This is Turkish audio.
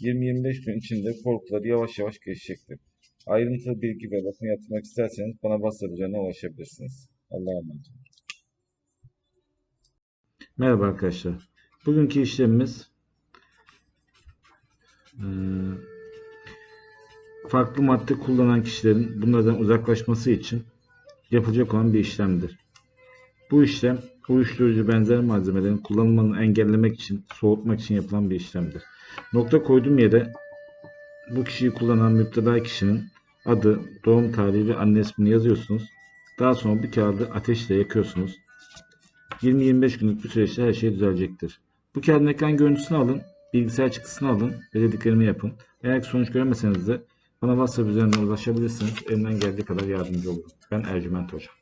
20-25 gün içinde korkuları yavaş yavaş geçecektir. Ayrıntılı bilgi ve bakım yapmak isterseniz bana WhatsApp ulaşabilirsiniz. Allah'a emanet olun. Merhaba arkadaşlar. Bugünkü işlemimiz eee, farklı madde kullanan kişilerin bunlardan uzaklaşması için yapılacak olan bir işlemdir. Bu işlem uyuşturucu benzer malzemelerin kullanılmanı engellemek için, soğutmak için yapılan bir işlemdir. Nokta koyduğum yere bu kişiyi kullanan müptela kişinin adı, doğum tarihi ve anne ismini yazıyorsunuz. Daha sonra bu kağıdı ateşle yakıyorsunuz. 20-25 günlük bir süreçte her şey düzelecektir. Bu kağıdın ekran görüntüsünü alın, bilgisayar çıktısını alın ve dediklerimi yapın. Eğer sonuç göremeseniz de bana WhatsApp üzerinden ulaşabilirsiniz. Elimden geldiği kadar yardımcı olurum. Ben Ercüment Hoca.